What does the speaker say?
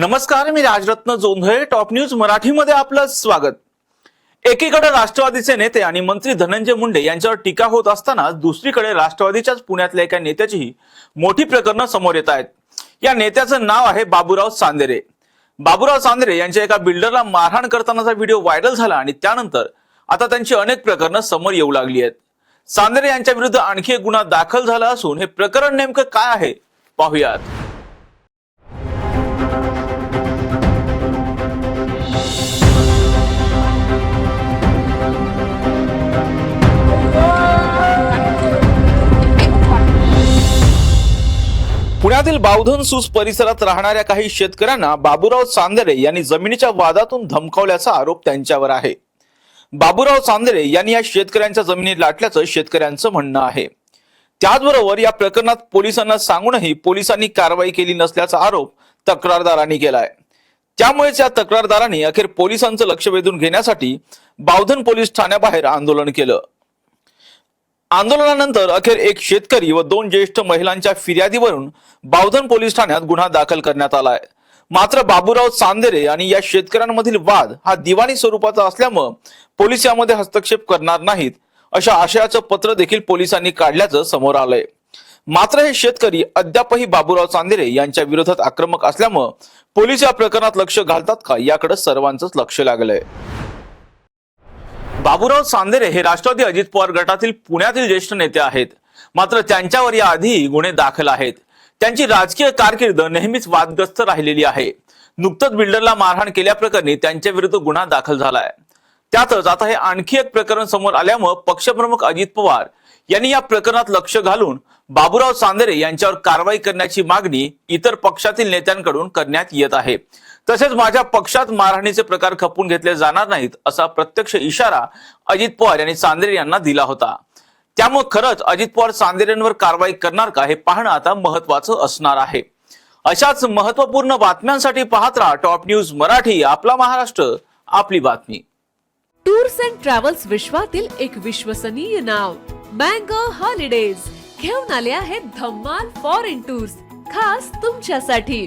नमस्कार मी Rajratna Jondhale. Top news मराठीमध्ये आपलं स्वागत. एकीकडे राष्ट्रवादीचे नेते आणि मंत्री धनंजय मुंडे यांच्यावर टीका होत असताना दुसरीकडे राष्ट्रवादीच्याच पुण्यातल्या एका नेत्याचीही मोठी प्रकरणं समोर येत आहेत. या नेत्याचं नाव आहे बाबूराव सांदेरे. बाबूराव सांदेरे यांच्या एका बिल्डरला मारहाण करतानाचा व्हिडिओ व्हायरल झाला आणि त्यानंतर आता त्यांची अनेक प्रकरणं समोर येऊ लागली आहेत. सांदेरे यांच्या विरुद्ध आणखी एक गुन्हा दाखल झाला असून हे प्रकरण नेमकं काय आहे? पाहुयात. पुण्यातील बावधन सूस परिसरात राहणाऱ्या काही शेतकऱ्यांना बाबूराव चांदरे यांनी जमिनीच्या वादातून धमकावल्याचा आरोप त्यांच्यावर आहे. बाबूराव चांदरे यांनी या शेतकऱ्यांच्या जमिनी लाटल्याचं शेतकऱ्यांचं म्हणणं आहे. त्याचबरोबर या प्रकरणात पोलिसांना सांगूनही पोलिसांनी कारवाई केली नसल्याचा आरोप तक्रारदारांनी केलाय. त्यामुळेच या तक्रारदारांनी अखेर पोलिसांचं लक्ष वेधून घेण्यासाठी बावधन पोलीस ठाण्याबाहेर आंदोलन केलं. आंदोलनानंतर अखेर एक शेतकरी व दोन ज्येष्ठ महिलांच्या फिर्यादीवरून बावधन पोलीस ठाण्यात गुन्हा दाखल करण्यात आलाय मात्र बाबूराव चांदेरे आणि या शेतकऱ्यांमधील वाद हा दिवाणी स्वरूपाचा असल्यामुळं पोलीस यामध्ये हस्तक्षेप करणार नाहीत अशा आशयाचं पत्र देखील पोलिसांनी काढल्याचं समोर आलंय. मात्र हे शेतकरी अद्यापही बाबूराव चांदेरे यांच्या विरोधात आक्रमक असल्यामुळं पोलीस या प्रकरणात लक्ष घालतात का याकडे सर्वांचंच लक्ष लागलंय. बाबूराव चांदेरे हे राष्ट्रवादी अजित पवार गटातील पुण्यातील ज्येष्ठ नेते आहेत. मात्र त्यांच्यावर याआधी गुन्हे दाखल आहेत. त्यांची राजकीय कारकीर्द नेहमीच वादग्रस्त राहिलेली आहे. नुकतंच बिल्डरला मारहाण केल्याप्रकरणी त्यांच्या विरुद्ध गुन्हा दाखल झालाय. त्यातच आता हे आणखी एक प्रकरण समोर आल्यामुळे पक्षप्रमुख अजित पवार यांनी या प्रकरणात लक्ष घालून बाबूराव चांदेरे यांच्यावर कारवाई करण्याची मागणी इतर पक्षातील नेत्यांकडून करण्यात येत आहे. तसेच माझ्या पक्षात मारहाणीचे प्रकार खपून घेतले जाणार नाहीत असा प्रत्यक्ष इशारा अजित पवार यांनी चांदेरे यांना दिला होता. त्यामुळे खरंच अजित पवार चांदेरेंवर कारवाई करणार का हे पाहणं आता महत्वाचं असणार आहे. अशाच महत्त्वपूर्ण बातम्यांसाठी पाहत राहा टॉप न्यूज मराठी आपला महाराष्ट्र आपली बातमी. टूर्स अँड ट्रॅव्हल्स विश्वातील एक विश्वसनीय नाव मँगो हॉलिडेज. घेऊन आले आहेत धम्माल फॉरेन टूर्स खास तुमच्यासाठी.